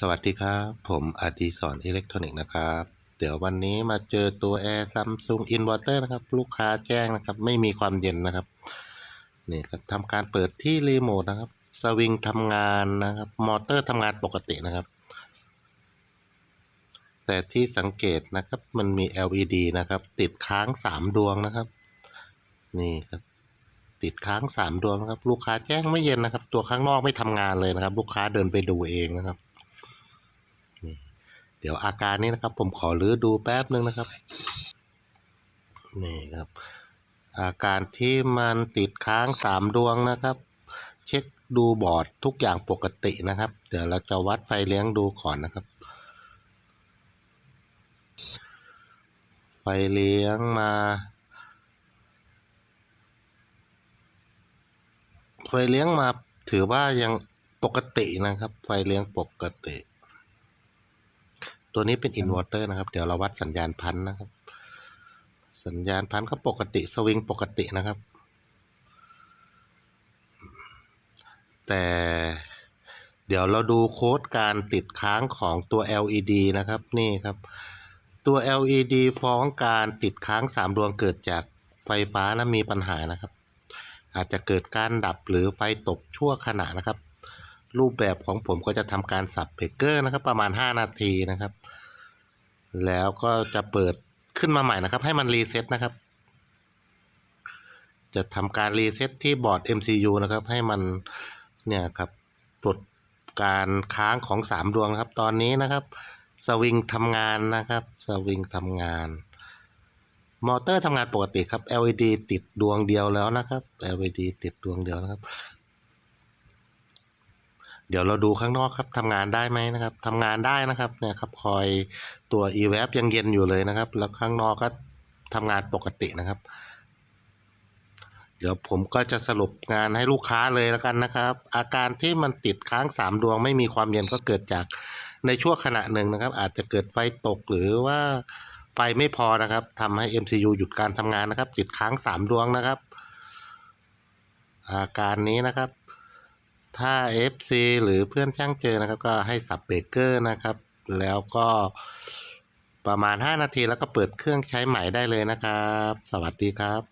สวัสดีครับ ผมอดีศรอิเล็กทรอนิกส์นะครับ เดี๋ยววันนี้มาเจอตัวแอร์ซัมซุงอินเวอร์เตอร์นะครับ ลูกค้าแจ้งนะครับ ไม่มีความเย็นนะครับ นี่ครับทำการเปิดที่รีโมทนะครับ สวิงทำงานนะครับ มอเตอร์ทำงานปกตินะครับ แต่ที่สังเกตนะครับ มันมี LED นะครับ ติดค้างสามดวงนะครับ นี่ครับติดค้างสามดวงนะครับ ลูกค้าแจ้งไม่เย็นนะครับ ตัวข้างนอกไม่ทำงานเลยนะครับ ลูกค้าเดินไปดูเองนะครับ เดี๋ยวอาการนี้นะครับ ผมขอรื้อดูแป๊บนึงนะครับ นี่ครับ อาการที่มันติดค้างสามดวงนะครับ เช็คดูบอร์ดทุกอย่างปกตินะครับ เดี๋ยวเราจะวัดไฟเลี้ยงดูก่อนนะครับ ไฟเลี้ยงมาไฟเลี้ยงมาถือว่ายังปกตินะครับ ไฟเลี้ยงปกติ ตัวนี้เป็นอินเวอร์เตอร์นะครับ เดี๋ยวเราวัดสัญญาณพันธุ์นะครับ สัญญาณพันธุ์ก็ปกติสวิงปกตินะครับ แต่เดี๋ยวเราดูโค้ดการติดค้างของตัว LED นะครับ นี่ครับ ตัว LED ฟ้องการติดค้างสามดวงเกิดจากไฟฟ้านะมีปัญหานะครับ อาจจะเกิดการดับหรือไฟตกชั่วขณะนะครับ รูปแบบของผมก็จะทำการสับเบรกเกอร์นะครับ ประมาณ 5 นาทีนะครับ แล้วก็จะเปิดขึ้นมาใหม่นะครับ ให้มันรีเซ็ตนะครับ จะทำการรีเซ็ตที่บอร์ด MCU นะครับ ให้มันเนี่ยครับปลดการค้างของ 3 ดวงนะครับ ตอนนี้นะครับสวิงทำงานนะครับสวิงทำงาน มอเตอร์ทำงานปกติครับ LED ติดดวงเดียวแล้วนะครับ LED ติดดวงเดียวนะครับ เดี๋ยวเราดูข้างนอกครับทำงานได้ไหมนะครับทำงานได้นะครับเนี่ยครับคอยตัว e v a p ยังเย็นอยู่เลยนะครับ แล้วข้างนอกก็ทำงานปกตินะครับ เดี๋ยวผมก็จะสรุปงานให้ลูกค้าเลยแล้วกันนะครับ อาการที่มันติดค้างสามดวงไม่มีความเย็นก็เกิดจากในช่วงขณะหนึ่งนะครับ อาจจะเกิดไฟตกหรือว่าไฟไม่พอนะครับทำให้ MCU หยุดการทำงานนะครับ ติดค้างสามดวงนะครับ อาการนี้นะครับ ถ้า FC หรือเพื่อนช่างเจอนะครับ ก็ให้สับเบรกเกอร์นะครับ แล้วก็ประมาณ 5 นาทีแล้วก็เปิดเครื่องใช้ใหม่ได้เลยนะครับ สวัสดีครับ